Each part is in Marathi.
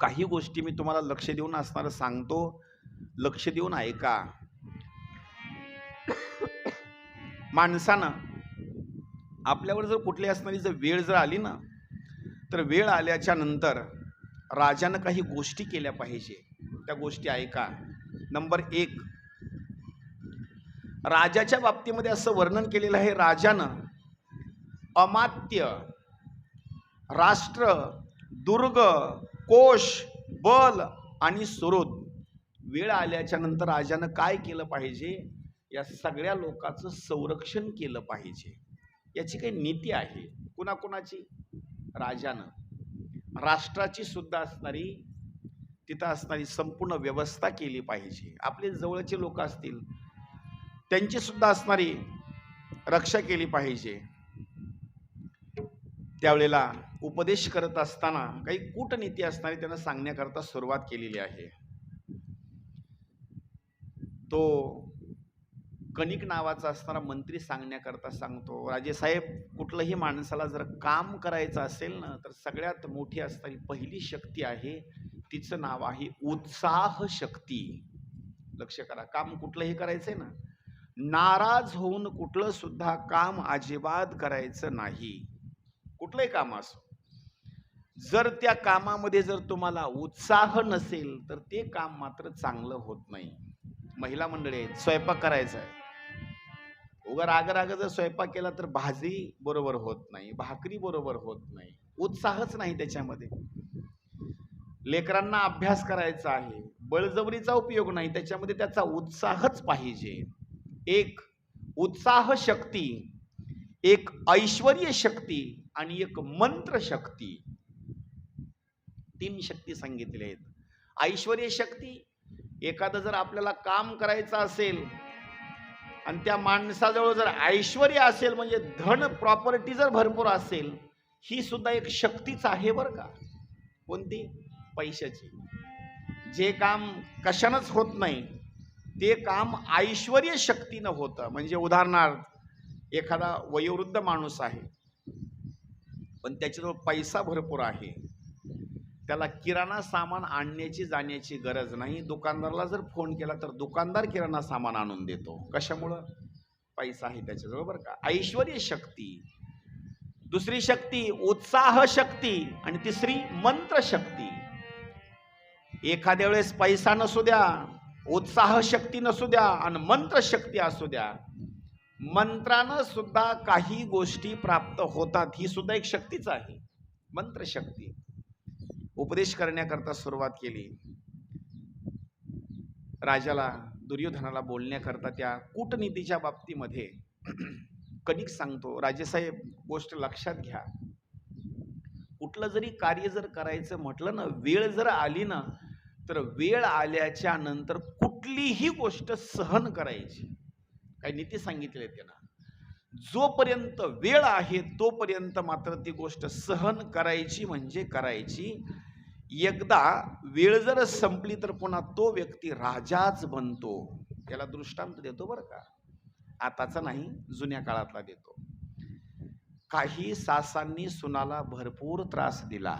काही गोष्टी मी तुम्हाला लक्ष देऊन असणारं सांगतो. लक्ष देऊन ऐका. माणसानं आपल्यावर जर कुठली असणारी जर वेळ जर आली ना तर वेळ आल्याच्यानंतर राजानं काही गोष्टी केल्या पाहिजे. त्या गोष्टी ऐका. नंबर एक राजाच्या बाबतीमध्ये असं वर्णन केलेलं आहे राजानं अमात्य राष्ट्र दुर्ग कोश बल आणि स्रोत. वेळ आल्याच्यानंतर राजानं काय केलं पाहिजे? या सगळ्या लोकांचं संरक्षण केलं पाहिजे. याची काही नीती आहे. कुणाकुणाची? राजानं. राष्ट्राची सुद्धा असणारी तिथं असणारी संपूर्ण व्यवस्था केली पाहिजे. आपले जवळचे लोक असतील त्यांची सुद्धा असणारी रक्षा केली पाहिजे. त्यावेळेला उपदेश करत असताना काही कूटनीती असणारी त्यांना सांगण्याकरता सुरुवात केलेली आहे. तो कणिक नावाचा असणारा मंत्री सांगण्याकरता सांगतो राजेसाहेब कुठलंही माणसाला जर काम करायचं असेल ना तर सगळ्यात मोठी असणारी पहिली शक्ती आहे तिचं नाव आहे उत्साह शक्ती. लक्ष करा काम कुठलंही करायचंय ना नाराज होऊन कुठलं सुद्धा काम अजिबात करायचं नाही. कुठलंही काम असो. जर त्या कामामध्ये जर तुम्हाला उत्साह नसेल तर ते काम मात्र चांगलं होत नाही. महिला मंडळी आहेत स्वयंपाक करायचा आहे. उगा राग राग जर स्वयंपाक केला तर भाजी बरोबर होत नाही भाकरी बरोबर होत नाही. उत्साहच नाही त्याच्यामध्ये. लेकरांना अभ्यास करायचा आहे. बळजबरीचा उपयोग नाही त्याच्यामध्ये त्याचा उत्साहच पाहिजे. एक उत्साह शक्ती एक ऐश्वर्य शक्ती आणि एक मंत्र शक्ती. तीन शक्ती सांगितल्या आहेत. ऐश्वर्य शक्ती एखादं जर आपल्याला काम करायचं असेल आणि त्या माणसाजवळ जर ऐश्वर्य असेल म्हणजे धन प्रॉपर्टी जर भरपूर असेल ही सुद्धा एक शक्तीच आहे बरं का. कोणती? पैशाची. जे काम कशानंच होत नाही ते काम ऐश्वर्य शक्तीनं होतं. म्हणजे उदाहरणार्थ एखादा वयोवृद्ध माणूस आहे पण त्याच्याजवळ पैसा भरपूर आहे. त्याला किराणा सामान आणण्याची जाण्याची गरज नाही. दुकानदाराला जर फोन केला तर दुकानदार किराणा सामान आणून देतो. कशामुळं? पैसा आहे त्याच्याजवळ बरं का? ऐश्वर्य शक्ती. दुसरी शक्ती उत्साह शक्ती. आणि तिसरी मंत्र शक्ती. एखाद्या वेळेस पैसा नसू द्या उत्साह शक्ती नसू द्या आणि मंत्र शक्ती असू द्या मंत्रानं सुद्धा काही गोष्टी प्राप्त होतात. ही सुद्धा एक शक्तीच आहे. मंत्र शक्ती. उपदेश करण्याकरता सुरुवात केली. राजाला दुर्योधनाला बोलण्याकरता त्या कूटनीतीच्या बाबतीमध्ये कणिक सांगतो राजेसाहेब गोष्ट लक्षात घ्या. कुठलं जरी कार्य जर करायचं म्हटलं ना वेळ जर आली ना तर वेळ आल्याच्यानंतर कुठलीही गोष्ट सहन करायची. काही नीती सांगितली त्यांना. जोपर्यंत वेळ आहे तोपर्यंत मात्र ती गोष्ट सहन करायची म्हणजे करायची. एकदा वेळ जर संपली तर पुन्हा तो व्यक्ती राजाच बनतो. त्याला दृष्टांत देतो बरं का. आताचा नाही जुन्या काळातला देतो. काही सासांनी सुनाला भरपूर त्रास दिला.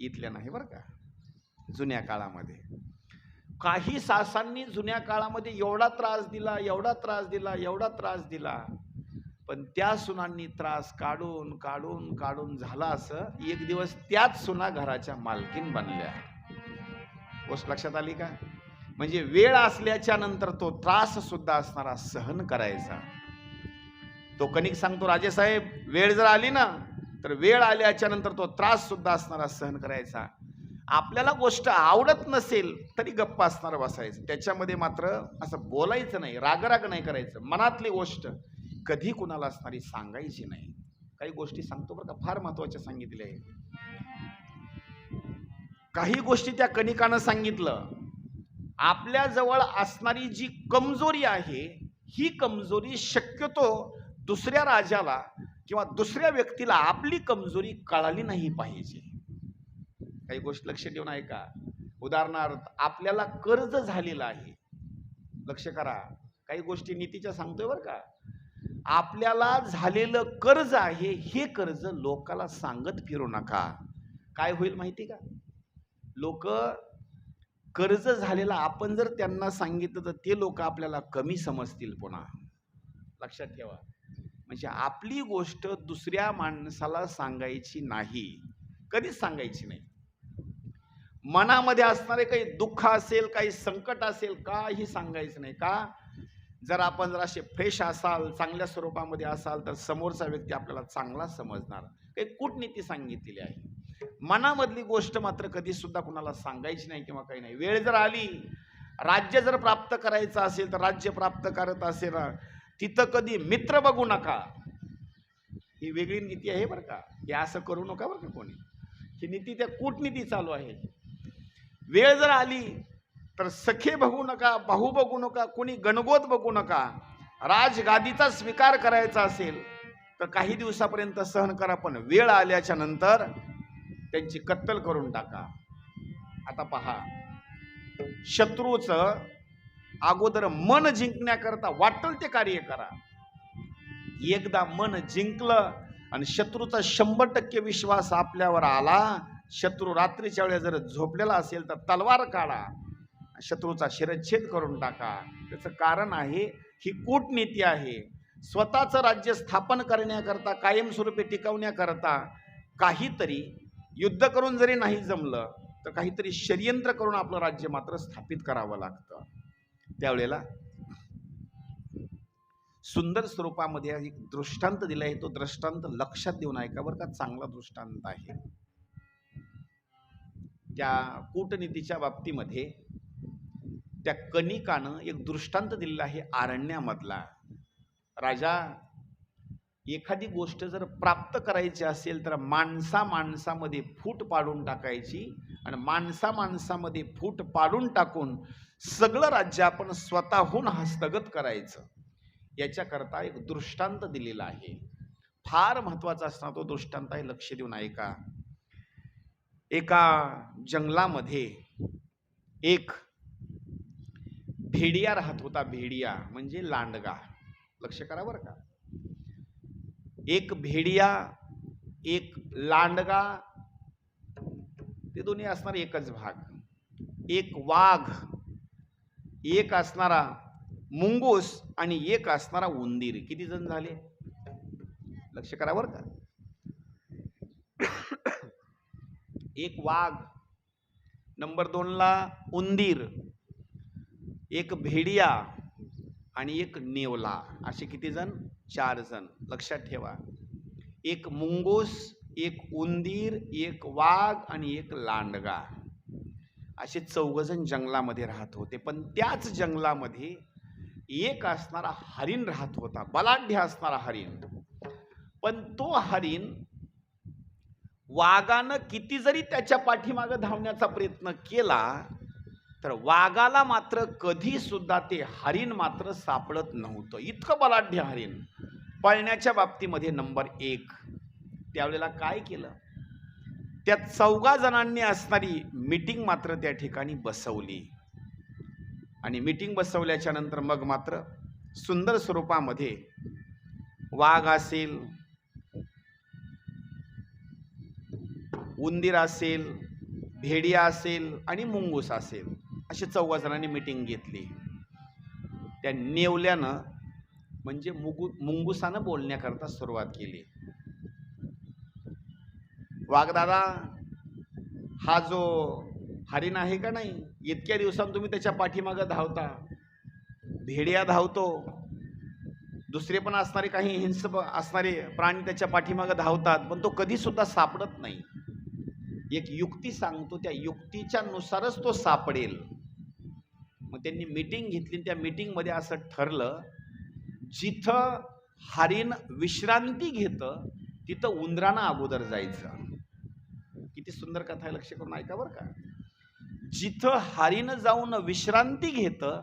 इथल्या नाही बरं का जुन्या काळामध्ये. काही सासांनी जुन्या काळामध्ये एवढा त्रास दिला एवढा त्रास दिला एवढा त्रास दिला. पण त्या सुनांनी त्रास काढून काढून काढून झाला असं एक दिवस त्याच सुना घराच्या मालकीन बनल्या. गोष्ट लक्षात आली का? म्हणजे वेळ असल्याच्या नंतर तो त्रास सुद्धा असणारा सहन करायचा. तो कणिक सांगतो राजेसाहेब वेळ जर आली ना तर वेळ आल्याच्यानंतर तो त्रास सुद्धा असणारा सहन करायचा. आपल्याला गोष्ट आवडत नसेल तरी गप्पा असणार बसायचं. त्याच्यामध्ये मात्र असं बोलायचं नाही रागराग नाही करायचं. मनातली गोष्ट कधी कुणाला असणारी सांगायची नाही. काही गोष्टी सांगतो बरं का फार महत्त्वाच्या सांगितल्या आहेत. काही गोष्टी त्या कणिकानं सांगितलं. आपल्या जवळ असणारी जी कमजोरी आहे ही कमजोरी शक्यतो दुसऱ्या राजाला किंवा दुसऱ्या व्यक्तीला आपली कमजोरी कळाली नाही पाहिजे. काही गोष्ट लक्ष देऊन ऐका. उदाहरणार्थ आपल्याला कर्ज झालेलं आहे. लक्ष करा. काही गोष्टी नीतीच्या सांगतोय बरं का? आपल्याला झालेलं कर्ज आहे हे कर्ज लोकाला सांगत फिरू नका. काय होईल माहिती का? लोक कर्ज झालेला आपण जर त्यांना सांगितलं तर ते लोक आपल्याला कमी समजतील पुन्हा. लक्षात ठेवा. म्हणजे आपली गोष्ट दुसऱ्या माणसाला सांगायची नाही. कधीच सांगायची नाही. मनामध्ये असणारे काही दुःख असेल काही संकट असेल काही सांगायचं नाही. का? जर आपण जर असे फ्रेश असाल चांगल्या स्वरूपामध्ये असाल तर समोरचा व्यक्ती आपल्याला चांगला समजणार. काही कूटनीती सांगितलेली आहे. मनामधली गोष्ट मात्र कधी सुद्धा कुणाला सांगायची नाही किंवा काही नाही. वेळ जर आली राज्य जर प्राप्त करायचं असेल तर राज्य प्राप्त करत असेल तिथं कधी मित्र बघू नका. ही वेगळी नीती आहे बरं का? हे असं करू नका बरं का कोणी? ही नीती त्या कूटनीती चालू आहे. वेळ जर आली तर सखे बघू नका भाऊ बघू नका कोणी गणगोत बघू नका. राजगादीचा स्वीकार करायचा असेल तर काही दिवसापर्यंत सहन करा पण वेळ आल्याच्यानंतर त्यांची कत्तल करून टाका. आता पहा शत्रूचं अगोदर मन जिंकण्याकरता वाटल ते कार्य करा. एकदा मन जिंकलं आणि शत्रूचा शंभर टक्के विश्वास आपल्यावर आला शत्रू रात्रीच्या वेळेला जर झोपलेला असेल तर तलवार काढा. शत्रूचा शिरच्छेद करून टाका. त्याचं कारण आहे ही कूटनीती आहे. स्वतःचं राज्य स्थापन करण्याकरता कायमस्वरूपी टिकवण्याकरता काहीतरी युद्ध करून जरी नाही जमलं तर काहीतरी षडयंत्र करून आपलं राज्य मात्र स्थापित करावं लागतं. त्यावेळेला सुंदर स्वरूपामध्ये एक दृष्टांत दिला आहे तो दृष्टांत लक्षात देऊन ऐका बरं का चांगला दृष्टांत आहे. त्या कूटनीतीच्या बाबतीमध्ये त्या कनिकानं एक दृष्टांत दिलेला आहे आरण्यामधला. राजा एखादी गोष्ट जर प्राप्त करायची असेल तर माणसा माणसामध्ये फूट पाडून टाकायची आणि माणसा माणसामध्ये फूट पाडून टाकून सगळं राज्य आपण स्वतःहून हस्तगत करायचं. याच्याकरता एक दृष्टांत दिलेला आहे. फार महत्त्वाचा असणार तो दृष्टांत आहे लक्ष देऊन ऐका एका जंगलामध्ये एक भेडिया राहत होता भेडिया म्हणजे लांडगा. लक्ष करा बरं का. एक भेडिया एक लांडगा ते दोन्ही असणार एकच भाग. एक वाघ एक असणारा मुंगूस आणि एक असणारा उंदीर. किती जण झाले? लक्ष करा बरं का. एक वाघ. नंबर दोनला उंदीर. एक भेडिया आणि एक नेवला. असे किती जण? चार जण. लक्षात ठेवा. एक मुंगूस एक उंदीर एक वाघ आणि एक लांडगा. असे चौघजण जंगलामध्ये राहत होते. पण त्याच जंगलामध्ये एक असणारा हरिण राहत होता. बलाढ्य असणारा हरिण. पण तो हरिण वाघानं किती जरी त्याच्या पाठीमागं धावण्याचा प्रयत्न केला तर वाघाला मात्र कधी सुद्धा ते हरिण मात्र सापडत नव्हतं. इतकं बलाढ्य हरिण. पळण्याच्या बाबतीमध्ये नंबर एक. त्यावेळेला काय केलं? त्या चौघा जणांनी असणारी मीटिंग मात्र त्या ठिकाणी बसवली. आणि मीटिंग बसवल्याच्या नंतर मग मात्र सुंदर स्वरूपामध्ये वाघ असेल उंदीर असेल भेडिया असेल आणि मुंगूस असेल असे चौघा जणांनी मिटिंग घेतली. त्या नेवल्यानं म्हणजे मुगु मुंगुसानं बोलण्याकरता सुरुवात केली. वाघदादा हा जो हरिण आहे का नाही? इतक्या दिवसांत तुम्ही त्याच्या पाठीमागं धावता. भेडिया धावतो. दुसरे पण असणारे काही हिंस असणारे प्राणी त्याच्या पाठीमागं धावतात पण तो कधीसुद्धा सापडत नाही. एक युक्ती सांगतो त्या युक्तीच्या नुसारच तो सापडेल. मग त्यांनी मीटिंग घेतली आणि त्या मीटिंगमध्ये असं ठरलं जिथं हरिण विश्रांती घेतं तिथं उंदरानं अगोदर जायचं. किती सुंदर कथा आहे लक्ष करून ऐका बरं का. जिथं हरीनं जाऊन विश्रांती घेतं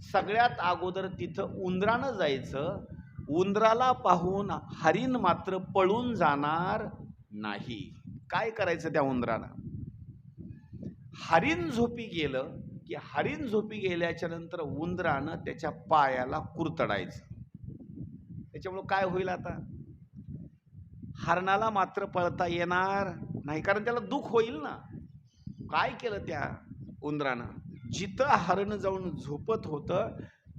सगळ्यात अगोदर तिथं उंदरानं जायचं. उंदराला पाहून हरिण मात्र पळून जाणार नाही. काय करायचं त्या उंदरानं? हरिण झोपी गेलं की हरिण झोपी गेल्याच्यानंतर उंदरानं त्याच्या पायाला कुरतडायचं. त्याच्यामुळं काय होईल आता? हरणाला मात्र पळता येणार नाही कारण त्याला दुःख होईल ना. काय केलं त्या उंदरानं? जिथं हरण जाऊन झोपत होतं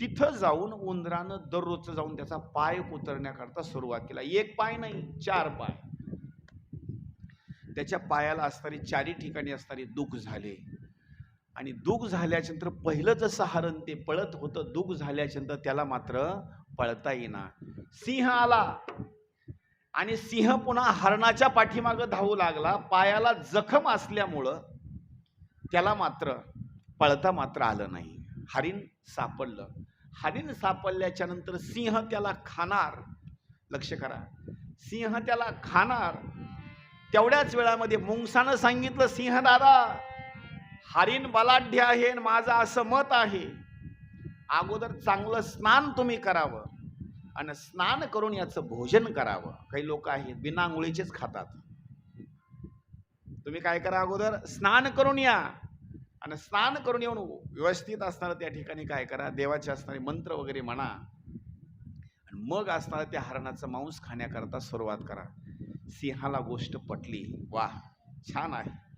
तिथं जाऊन उंदरानं दररोजचं जाऊन त्याचा पाय कुतरण्याकरता सुरुवात केला. एक पाय नाही चार पाय. त्याच्या पायाला असणारी चारी ठिकाणी असणारे दुःख झाले. आणि दुःख झाल्याच्यानंतर पहिलं जसं हरण ते पळत होतं दुःख झाल्याच्यानंतर त्याला मात्र पळता येईना सिंह आला. आणि सिंह पुन्हा हरणाच्या पाठीमागं धावू लागला. पायाला जखम असल्यामुळं त्याला मात्र पळता मात्र आलं नाही. हरिण सापडलं. हरिण सापडल्याच्या नंतर सिंह त्याला खाणार. लक्ष करा. सिंह त्याला खाणार. तेवढ्याच वेळामध्ये मुंगसानं सांगितलं सिंहदादा हरिण बलाढ्य आहे माझं असं मत आहे. अगोदर चांगलं स्नान तुम्ही करावं आणि स्नान करून याचं भोजन करावं. काही लोक आहेत बिना आंघोळीचेच खातात. तुम्ही काय करा अगोदर स्नान करून या. आणि स्नान करून येऊन व्यवस्थित असणारं त्या ठिकाणी काय करा देवाचे असणारे मंत्र वगैरे म्हणा. आणि मग असणारं त्या हरणाचं मांस खाण्याकरता सुरुवात करा. सिंहाला गोष्ट पटली. वा छान आहे.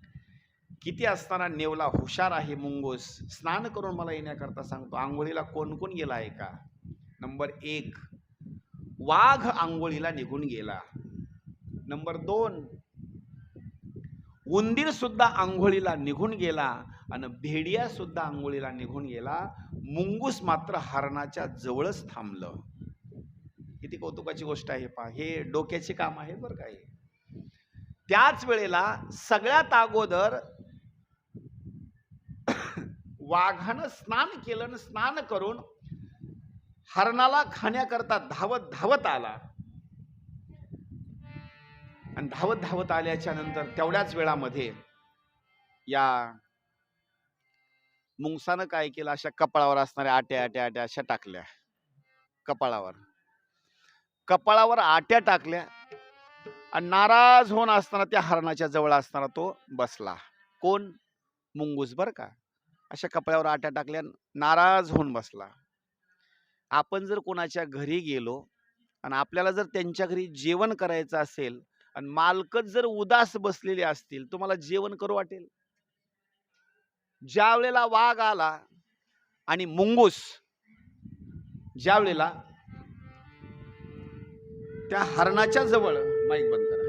किती असताना नेवला हुशार आहे मुंगूस. स्नान करून मला येण्याकरता सांगतो आंघोळीला कोण कोण गेला आहे का? नंबर एक वाघ आंघोळीला निघून गेला. नंबर दोन उंदीर सुद्धा आंघोळीला निघून गेला आणि भेडिया सुद्धा आंघोळीला निघून गेला. मुंगूस मात्र हरणाच्या जवळच थांबलं. किती कौतुकाची गोष्ट आहे पहा. हे डोक्याचे काम आहे बरं काय त्याच वेळेला सगळ्यात अगोदर वाघानं स्नान केलं आणि स्नान करून हरणाला खाण्याकरता धावत धावत आला. आणि धावत धावत आल्याच्यानंतर तेवढ्याच वेळामध्ये या मुंगसानं काय केलं? अशा कपाळावर असणाऱ्या आट्या आट्या आट्या अशा टाकल्या. कपाळावर. कपाळावर आट्या टाकल्या आणि नाराज होऊन असताना त्या हरणाच्या जवळ असताना तो बसला. कोण? मुंगूस बर का. अशा कपड्यावर आट्या टाकल्या नाराज होऊन बसला. आपण जर कोणाच्या घरी गेलो आणि आपल्याला जर त्यांच्या घरी जेवण करायचं असेल आणि मालकच जर उदास बसलेले असतील तुम्हाला जेवण करू वाटेल? ज्या वेळेला वाघ आला आणि मुंगूस ज्या वेळेला त्या हरणाच्या जवळ माईक बंद करा.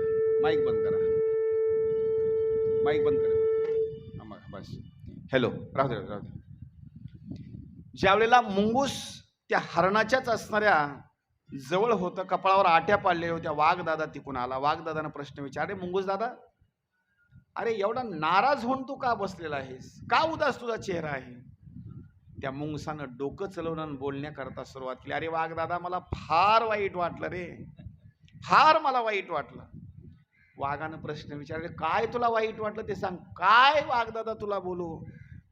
माईक बंद करा. माईक बंद करा. मग, बस. हॅलो राहू दे राहू दे. ज्या वेळेला मुंगूस त्या हरणाच्याच असणाऱ्या जवळ होतं कपाळावर आट्या पाडलेल्या होत्या वाघ दादा तिकून आला. वाघदादानं प्रश्न विचार अरे मुंगूस दादा अरे एवढा नाराज होऊन तू का बसलेला आहेस? का उदास तुझा चेहरा आहे? त्या मुंगसानं डोकं चलवणं बोलण्याकरता सुरुवात केली. अरे वाघ दादा मला फार वाईट वाटलं रे. फार मला वाईट वाटलं. वाघानं प्रश्न विचारले काय तुला वाईट वाटलं ते सांग. काय वाघदादा तुला बोलू?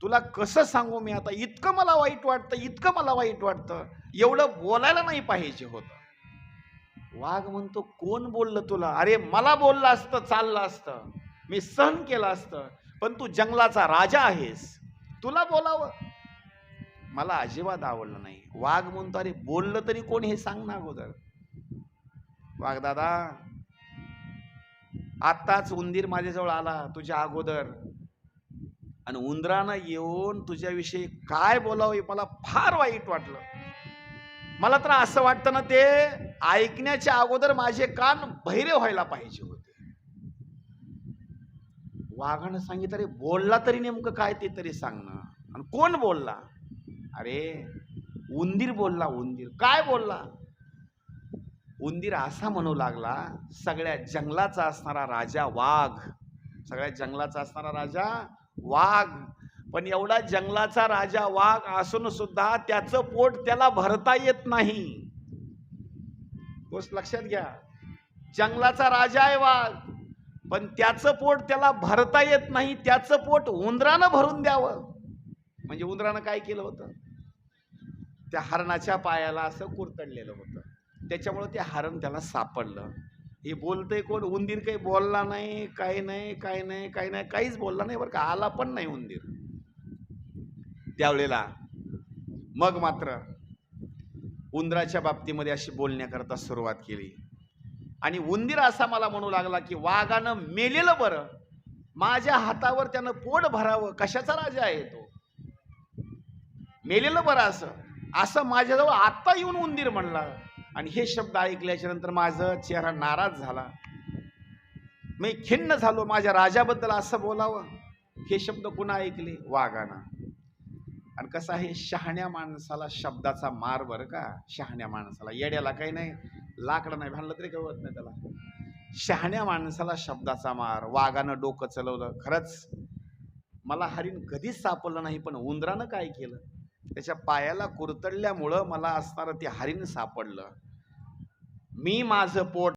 तुला कसं सांगू मी आता? इतकं मला वाईट वाटतं इतकं मला वाईट वाटतं. एवढं बोलायला नाही पाहिजे होतं. वाघ म्हणतो कोण बोललं तुला? अरे मला बोललं असतं चाललं असतं. मी सहन केलं असतं. पण तू जंगलाचा राजा आहेस. तुला बोलावं. मला अजिबात आवडलं नाही. वाघ म्हणतो अरे बोललं तरी कोण हे सांग ना अगोदर? वाघ दादा आत्ताच उंदीर माझ्याजवळ आला तुझ्या अगोदर. आणि उंदरानं येऊन तुझ्याविषयी काय बोलावं हे मला फार वाईट वाटलं. मला तर असं वाटतं ना ते ऐकण्याच्या अगोदर माझे कान बहिरे व्हायला पाहिजे होते. वाघानं सांगितलं अरे बोलला तरी नेमकं काय ते तरी सांगणं. आणि कोण बोलला? अरे उंदीर बोलला उंदीर. काय बोलला? उंदीर असा म्हणू लागला सगळ्या जंगलाचा असणारा राजा वाघ सगळ्या जंगलाचा असणारा राजा वाघ. पण एवढा जंगलाचा राजा वाघ असून सुद्धा त्याचं पोट त्याला भरता येत नाही. गोष्ट लक्षात घ्या. जंगलाचा राजा आहे वाघ पण त्याचं पोट त्याला भरता येत नाही त्याचं पोट उंदरानं भरून द्यावं. म्हणजे उंदरानं काय केलं होतं? त्या हरणाच्या पायाला असं कुरतडलेलं होतं. त्याच्यामुळं ते हरण त्याला सापडलं. हे बोलतंय कोण? उंदीर काही बोलला नाही काही नाही काही नाही काही नाही काहीच बोलला नाही बरं का? आला पण नाही उंदीर. त्यावेळेला मग मात्र उंदराच्या बाबतीमध्ये अशी बोलण्याकरता सुरुवात केली. आणि उंदीर असा मला म्हणू लागला की वाघानं मेलेलं बरं. माझ्या हातावर त्यानं पोट भरावं. कशाचा राजा आहे तो? मेलेलं बरं असं. असं माझ्याजवळ आत्ता येऊन उंदीर म्हणला. आणि हे शब्द ऐकल्याच्या नंतर माझा चेहरा नाराज झाला. मी खिन्न झालो माझ्या राजाबद्दल असं बोलावं. हे शब्द कुणा ऐकले? वाघानं. आणि कसं आहे शहाण्या माणसाला शब्दाचा मार बरं का? शहाण्या माणसाला. येड्याला काही नाही लाकडं नाही भांडलं तरी काही होत नाही त्याला. शहाण्या माणसाला शब्दाचा मार. वाघानं डोकं चलवलं. खरंच मला हरिण कधीच सापडलं नाही पण उंदरानं काय केलं? त्याच्या पायाला कुरतडल्यामुळं मला असणारं ते हरिण सापडलं. मी माझं पोट